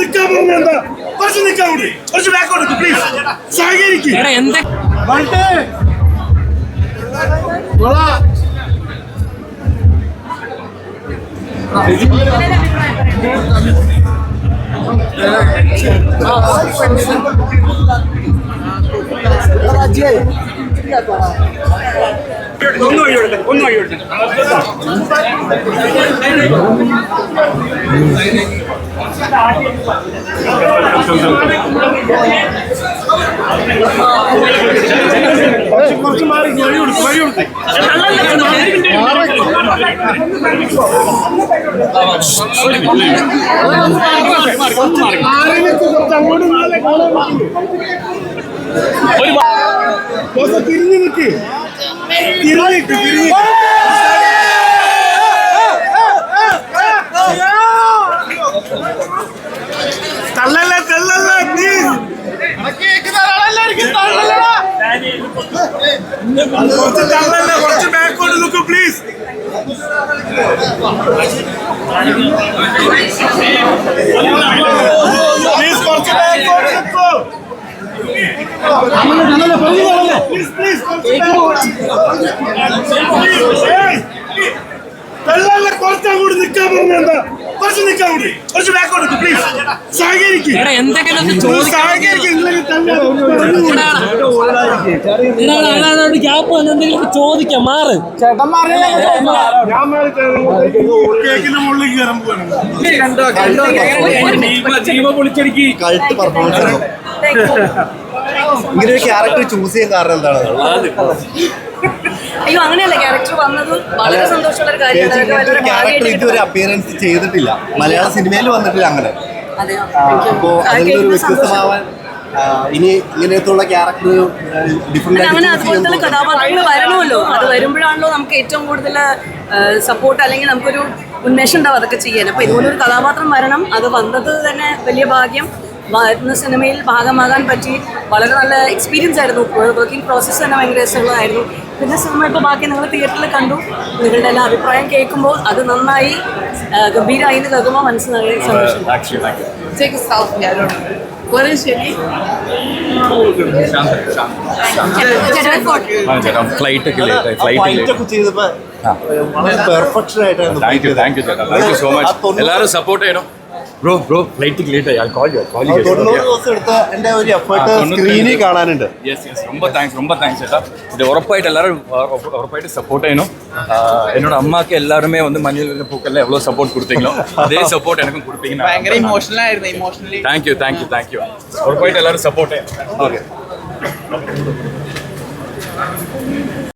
നിൽക്കാൻ പറഞ്ഞ എന്താ? കുറച്ച് നിൽക്കാൻ കൂടി. കുറച്ച് ബാക്കോട്ട് പ്ലീസ് സഹകരിക്കും. ഒന്ന് വഴി കൊടുത്തേ ഒന്ന് കുറച്ച് മാറി വഴി കൊടുത്തു വഴി കൊടുത്തേ തിരിഞ്ഞു നിൽക്ക് തിരിഞ്ഞു നിൽക്ക് തിരിഞ്ഞു നിൽക്ക്. തള്ളല്ല തള്ളല്ല പ്ലീസ് കുറച്ച് തള്ളല്ല കുറച്ച് ബാക്കോട്ട് നിൽക്കൂ പ്ലീസ് പ്ലീസ് കുറച്ച് ബാക്കോട്ട് നിൽക്കൂ പ്ലീസ് പ്ലീസ് തള്ളല്ല കുറച്ച് അങ്ങോട്ട് നിൽക്കാൻ പറഞ്ഞ എന്താ കുറച്ച് നിൽക്കാൻ കൂടി കുറച്ച് ബാക്കോട്ട് പ്ലീസ് സഹകരിക്കും ചോദിക്കാൻ സഹകരിക്കും ഗ്യാപ്പ് വന്ന് എന്തെങ്കിലും ചോദിക്കാം മാറ് കൾട്ട് പെർഫോമൻസ് ഇങ്ങനെ ഒരു ക്യാരക്ടർ ചൂസ് ചെയ്യാൻ കാരണം എന്താണ് അയ്യോ അങ്ങനെയല്ല ക്യാരക്ടർ വന്നത് വളരെ സന്തോഷമുള്ള ഒരു കാര്യമാണ് ക്യാരക്ടർ ഇതുവരെ അപ്പിയറൻസ് ചെയ്തിട്ടില്ല മലയാള സിനിമയിൽ വന്നിട്ടില്ല അങ്ങനെ അപ്പോ അതിലൊരു വ്യത്യസ്തമാവാൻ ഇനി ഇങ്ങനത്തുള്ള ക്യാരക്ടർ ഡിഫറെന്റ് അങ്ങനെ അതുപോലത്തെ കഥാപാത്രങ്ങൾ വരണമല്ലോ. അത് വരുമ്പോഴാണല്ലോ നമുക്ക് ഏറ്റവും കൂടുതൽ സപ്പോർട്ട് അല്ലെങ്കിൽ നമുക്കൊരു ഉന്മേഷം ഉണ്ടാവും അതൊക്കെ ചെയ്യാൻ. അപ്പൊ ഇതുപോലൊരു കഥാപാത്രം വരണം. അത് വന്നത് തന്നെ വലിയ ഭാഗ്യം. വരുന്ന സിനിമയിൽ ഭാഗമാകാൻ പറ്റി. വളരെ നല്ല എക്സ്പീരിയൻസ് ആയിരുന്നു. വർക്കിംഗ് പ്രോസസ്സ് തന്നെ ഭയങ്കര രസമുള്ളതായിരുന്നു. പിന്നെ സിനിമ ഇപ്പോൾ ബാക്കി നിങ്ങൾ തിയേറ്ററിൽ കണ്ടു. നിങ്ങളുടെ എല്ലാ അഭിപ്രായം കേൾക്കുമ്പോൾ അത് നന്നായി ഗംഭീരമായി എന്ന് കേൾക്കുമ്പോൾ മനസ്സിലായി. സന്തോഷം Your name? ഫ്ലൈറ്റ് ഒക്കെ ലേറ്റ് ഫ്ലൈറ്റ് പെർഫെക്ഷൻ ആയിട്ടായിരുന്നു താങ്ക് യു താങ്ക് യു ചേട്ടാ. താങ്ക് യു സോ മച്ച് എല്ലാവരും സപ്പോർട്ട് ചെയ്യണം. ബ്രോ ബ്രോ ഫ്ലൈറ്റ് ലേറ്റ് ആയി കോൾ യു കോൾ യു തൊണ്ണൂറ് ദിവസം എടുത്ത എൻ്റെ ഒരു എഫേർട്ട് സ്ക്രീനിൽ കാണാനുണ്ട് യെസ് യെസ് ரொம்ப താങ്ക്സ് ரொம்ப താങ്ക്ஸ் ചേട്ടാ ഇത് ഉറപ്പായിട്ട് എല്ലാവരും ഉറപ്പായിട്ട് സപ്പോർട്ട് ചെയ്യണം എന്നോട് അമ്മക്ക് എല്ലാവരുമേ വന്ന് മഞ്ഞളിൻ്റെ പൂക്കെല്ലാം എവ്വളോ സപ്പോർട്ട് കൊടുത്തீங்களോ അതേ സപ്പോർട്ട് എനിക്കും കൊടുത്തீங்க ഭയങ്കര ഇമോഷണൽ ആയിരുന്നു emotionally thank you thank you thank you ഉറപ്പായിട്ട് എല്ലാവരും സപ്പോർട്ട് ചെയ്യണം ഓക്കെ